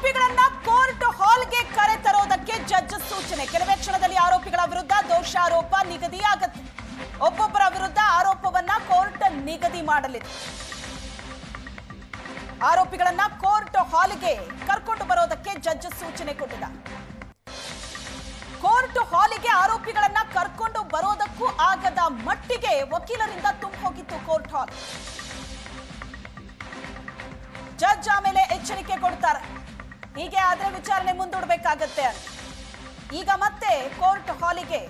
ಆರೋಪಿಗಳನ್ನ court ಹಾಲ್ಗೆ ಕರೆ ತರೋದಕ್ಕೆ judge ಸೂಚನೆ. ಕೆಲವೇ ಕ್ಷಣದಲ್ಲಿ ಆರೋಪಿಗಳ ವಿರುದ್ಧ ದೋಷಾರೋಪ ನಿಗದಿಯಾಗುತ್ತೆ ಒಬ್ಬೊಬ್ಬರ ವಿರುದ್ಧ ಆರೋಪವನ್ನ ಕೋರ್ಟ್ ನಿಗದಿ ಮಾಡಲಿದೆ. ಆರೋಪಿಗಳನ್ನ ಕೋರ್ಟ್ ಹಾಲ್ಗೆ ಕರ್ಕೊಂಡು ಬರೋದಕ್ಕೆ ಜಡ್ಜ್ ಸೂಚನೆ ಕೊಟ್ಟಿದ್ದ. ಕೋರ್ಟ್ ಹಾಲಿಗೆ ಆರೋಪಿಗಳನ್ನ ಕರ್ಕೊಂಡು ಬರೋದಕ್ಕೂ ಆಗದ ಮಟ್ಟಿಗೆ ವಕೀಲರಿಂದ ತುಂಬ ಹೋಗಿತ್ತು ಕೋರ್ಟ್ ಹಾಲ್. ಜಡ್ಜ್ ಆಮೇಲೆ ಎಚ್ಚರಿಕೆ ಕೊಡ್ತಾರೆ. ಹೀಗೆ ಆದ್ರೆ ವಿಚಾರಣೆ ಮುಂದೂಡಬೇಕಾಗತ್ತೆ. ಈಗ ಮತ್ತೆ ಕೋರ್ಟ್ ಹಾಲಿಗೆ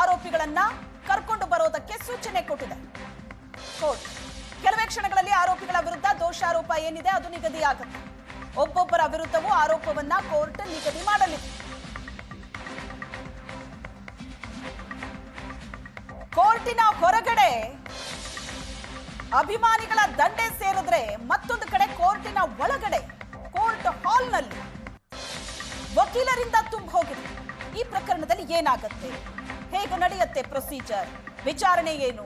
ಆರೋಪಿಗಳನ್ನ ಕರ್ಕೊಂಡು ಬರೋದಕ್ಕೆ ಸೂಚನೆ ಕೊಟ್ಟಿದೆ. ಕೋರ್ಟ್. ಕೆಲವೇ ಕ್ಷಣಗಳಲ್ಲಿ ಆರೋಪಿಗಳ ವಿರುದ್ಧ ದೋಷಾರೋಪ ಏನಿದೆ ಅದು ನಿಗದಿಯಾಗುತ್ತೆ. ಒಬ್ಬೊಬ್ಬರ ವಿರುದ್ಧವೂ ಆರೋಪವನ್ನ ಕೋರ್ಟ್ ನಿಗದಿ ಮಾಡಲಿದೆ. ಕೋರ್ಟಿನ ಹೊರಗಡೆ ಅಭಿಮಾನಿಗಳ ದಂಡೆ ಸೇರಿದ್ರೆ ಮತ್ತೊಂದು ಕಡೆ ಕೋರ್ಟಿನ ಒಳಗಡೆ ಕೋರ್ಟ್ ಹಾಲ್ನಲ್ಲಿ ವಕೀಲರಿಂದ ತುಂಬ ಹೋಗಿದೆ. ಈ ಪ್ರಕರಣದಲ್ಲಿ ಏನಾಗತ್ತೆ? ಹೇಗೆ ನಡೆಯುತ್ತೆ ಪ್ರೊಸೀಜರ್? ವಿಚಾರಣೆ ಏನು?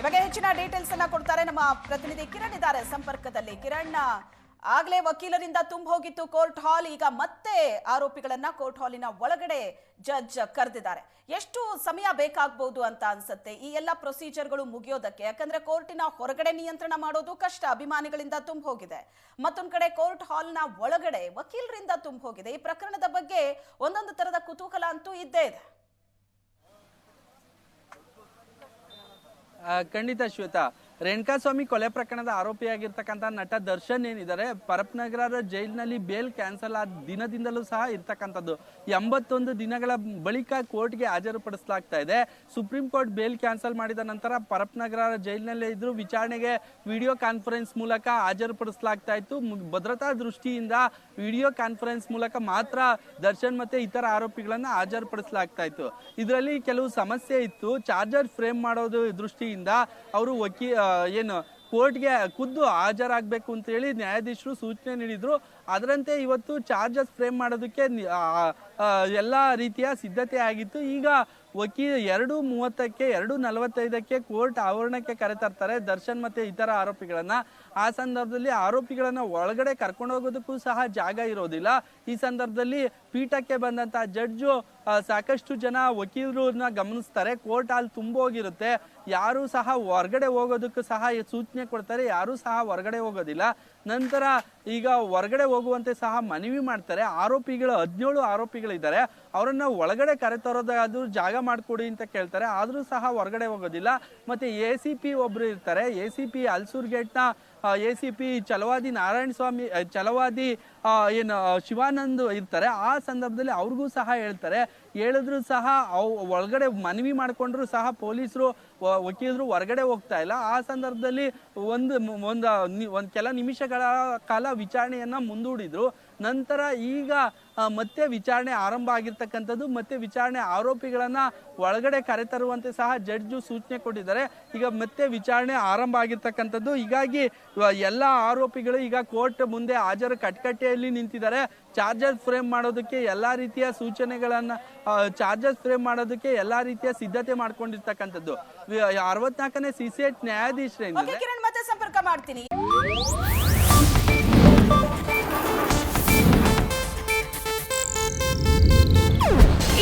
ಇವಾಗ ಹೆಚ್ಚಿನ ಡೀಟೇಲ್ಸ್ ಅನ್ನ ಕೊಡ್ತಾರೆ ನಮ್ಮ ಪ್ರತಿನಿಧಿ ಕಿರಣ್ ಇದ್ದಾರೆ. ಸಂಪರ್ಕದಲ್ಲಿ ಕಿರಣ್ ಆಗ್ಲೇ ವಕೀಲರಿಂದ ತುಂಬ ಹೋಗಿತ್ತು ಕೋರ್ಟ್ ಹಾಲ್. ಈಗ ಮತ್ತೆ ಆರೋಪಿಗಳನ್ನ ಕೋರ್ಟ್ ಹಾಲಿನ ಒಳಗಡೆ ಜಡ್ಜ್ ಕರೆದಿದ್ದಾರೆ. ಎಷ್ಟು ಸಮಯ ಬೇಕಾಗಬಹುದು ಅಂತ ಅನ್ಸುತ್ತೆ? ಈ ಎಲ್ಲ ಪ್ರೊಸೀಜರ್ಗಳು ಮುಗಿಯೋದಕ್ಕೆ, ಯಾಕಂದ್ರೆ ಕೋರ್ಟಿನ ಹೊರಗಡೆ ನಿಯಂತ್ರಣ ಮಾಡೋದು ಕಷ್ಟ. ಅಭಿಮಾನಿಗಳಿಂದ ತುಂಬ ಹೋಗಿದೆ ಮತ್ತೊಂದ್ ಕಡೆ ಕೋರ್ಟ್ ಹಾಲ್ನ ಒಳಗಡೆ ವಕೀಲರಿಂದ ತುಂಬ ಹೋಗಿದೆ ಈ ಪ್ರಕರಣದ ಬಗ್ಗೆ ಒಂದೊಂದು ತರದ ಕುತೂಹಲ ಅಂತೂ ಇದ್ದೇ ಇದೆ. ಖಂಡಿತ ಶ್ವೇತಾ ರೇಣುಕಾಸ್ವಾಮಿ ಕೊಲೆ ಪ್ರಕರಣದ ಆರೋಪಿಯಾಗಿರ್ತಕ್ಕಂಥ ನಟ ದರ್ಶನ್ ಏನಿದ್ದಾರೆ ಪರಪ್ನಗರ ಜೈಲಿನಲ್ಲಿ ಬೇಲ್ ಕ್ಯಾನ್ಸಲ್ ಆದ ದಿನದಿಂದಲೂ ಸಹ ಇರ್ತಕ್ಕಂಥದ್ದು. ಎಂಬತ್ತೊಂದು ದಿನಗಳ ಬಳಿಕ ಕೋರ್ಟ್ಗೆ ಹಾಜರುಪಡಿಸಲಾಗ್ತಾ ಇದೆ. ಸುಪ್ರೀಂ ಕೋರ್ಟ್ ಬೇಲ್ ಕ್ಯಾನ್ಸಲ್ ಮಾಡಿದ ನಂತರ ಪರಪ್ನಗರ ಜೈಲಿನಲ್ಲೇ ಇದ್ರು ವಿಚಾರಣೆಗೆ ವಿಡಿಯೋ ಕಾನ್ಫರೆನ್ಸ್ ಮೂಲಕ ಹಾಜರುಪಡಿಸಲಾಗ್ತಾ ಇತ್ತು. ಭದ್ರತಾ ದೃಷ್ಟಿಯಿಂದ ವಿಡಿಯೋ ಕಾನ್ಫರೆನ್ಸ್ ಮೂಲಕ ಮಾತ್ರ ದರ್ಶನ್ ಮತ್ತೆ ಇತರ ಆರೋಪಿಗಳನ್ನು ಹಾಜರುಪಡಿಸಲಾಗ್ತಾ ಇತ್ತು. ಇದರಲ್ಲಿ ಕೆಲವು ಸಮಸ್ಯೆ ಇತ್ತು. ಚಾರ್ಜರ್ ಫ್ರೇಮ್ ಮಾಡೋದು ದೃಷ್ಟಿಯಿಂದ ಅವರು ವಕೀ ಏನು ಕೋರ್ಟ್ಗೆ ಖುದ್ದು ಹಾಜರಾಗಬೇಕು ಅಂತ ಹೇಳಿ ನ್ಯಾಯಾಧೀಶರು ಸೂಚನೆ ನೀಡಿದ್ರು. ಅದರಂತೆ ಇವತ್ತು ಚಾರ್ಜಸ್ ಫ್ರೇಮ್ ಮಾಡೋದಕ್ಕೆ ಎಲ್ಲ ರೀತಿಯ ಸಿದ್ಧತೆ ಆಗಿತ್ತು. ಈಗ ವಕೀಲ ಎರಡು ಮೂವತ್ತಕ್ಕೆ, ಎರಡು ನಲವತ್ತೈದಕ್ಕೆ ಕೋರ್ಟ್ ಆವರಣಕ್ಕೆ ಕರೆತರ್ತಾರೆ ದರ್ಶನ್ ಮತ್ತೆ ಇತರ ಆರೋಪಿಗಳನ್ನ. ಆ ಸಂದರ್ಭದಲ್ಲಿ ಆರೋಪಿಗಳನ್ನ ಒಳಗಡೆ ಕರ್ಕೊಂಡು ಹೋಗೋದಕ್ಕೂ ಸಹ ಜಾಗ ಇರೋದಿಲ್ಲ. ಈ ಸಂದರ್ಭದಲ್ಲಿ ಪೀಠಕ್ಕೆ ಬಂದಂತಹ ಜಡ್ಜು ಸಾಕಷ್ಟು ಜನ ವಕೀಲರನ್ನ ಗಮನಿಸ್ತಾರೆ. ಕೋರ್ಟ್ ಅಲ್ಲಿ ತುಂಬೋಗಿರುತ್ತೆ ಯಾರು ಸಹ ಹೊರಗಡೆ ಹೋಗೋದಕ್ಕೂ ಸಹ ಸೂಚನೆ ಕೊಡ್ತಾರೆ. ಯಾರು ಸಹ ಹೊರಗಡೆ ಹೋಗೋದಿಲ್ಲ. ನಂತರ ಈಗ ಹೊರಗಡೆ ಹೋಗುವಂತೆ ಸಹ ಮನವಿ ಮಾಡ್ತಾರೆ. ಆರೋಪಿಗಳು, ಹದಿನೇಳು ಆರೋಪಿಗಳಿದ್ದಾರೆ. ಅವರನ್ನ ಒಳಗಡೆ ಕರೆತರೋದಾದ್ರೂ ಜಾಗ ಮಾಡ್ಕೊಡಿ ಅಂತ ಕೇಳ್ತಾರೆ. ಆದರೂ ಸಹ ಹೊರಗಡೆ ಹೋಗೋದಿಲ್ಲ. ಮತ್ತೆ ಎ ಸಿ ಪಿ ಒಬ್ಬರು ಇರ್ತಾರೆ. A C P Ulsoor ಗೇಟ್ನ A C P Chalavadi Narayana Swamy Chalavadi ಏನು ಶಿವಾನಂದ್ ಇರ್ತಾರೆ. ಆ ಸಂದರ್ಭದಲ್ಲಿ ಅವ್ರಿಗೂ ಸಹ ಹೇಳ್ತಾರೆ. ಹೇಳಿದ್ರು ಸಹ ಅವ್, ಒಳಗಡೆ ಮನವಿ ಮಾಡಿಕೊಂಡ್ರು ಸಹ ಪೊಲೀಸರು ವಕೀಲರು ಹೊರಗಡೆ ಹೋಗ್ತಾ ಇಲ್ಲ. ಆ ಸಂದರ್ಭದಲ್ಲಿ ಒಂದು ಒಂದು ಒಂದು ಕೆಲ ನಿಮಿಷಗಳ ಕಾಲ ವಿಚಾರಣೆಯನ್ನು ಮುಂದೂಡಿದ್ರು. ನಂತರ ಈಗ ಮತ್ತೆ ವಿಚಾರಣೆ ಆರಂಭ ಆಗಿರ್ತಕ್ಕಂಥದ್ದು, ಮತ್ತೆ ವಿಚಾರಣೆ ಆರೋಪಿಗಳನ್ನು ಒಳಗಡೆ ಕರೆತರುವಂತೆ ಸಹ ಜಡ್ಜು ಸೂಚನೆ ಕೊಟ್ಟಿದ್ದಾರೆ. ಈಗ ಮತ್ತೆ ವಿಚಾರಣೆ ಆರಂಭ ಆಗಿರ್ತಕ್ಕಂಥದ್ದು. ಹೀಗಾಗಿ ಎಲ್ಲ ಆರೋಪಿಗಳು ಈಗ ಕೋರ್ಟ್ ಮುಂದೆ ಹಾಜರು ಕಟ್ಕಟ್ಟೆಯಲ್ಲಿ ನಿಂತಿದ್ದಾರೆ. ಚಾರ್ಜಸ್ ಫ್ರೇಮ್ ಮಾಡೋದಕ್ಕೆ ಎಲ್ಲ ರೀತಿಯ ಸೂಚನೆಗಳನ್ನು ಚಾರ್ಜಸ್ ಫ್ರೇಮ್ ಮಾಡೋದಕ್ಕೆ ಎಲ್ಲ ರೀತಿಯ ಸಿದ್ಧತೆ ಮಾಡ್ಕೊಂಡಿರ್ತಕ್ಕಂಥದ್ದು. ಅರವತ್ನಾಲ್ಕನೇ ಸಿ ಸಿ ಎಚ್ ಮತ್ತೆ ಸಂಪರ್ಕ ಮಾಡ್ತೀನಿ.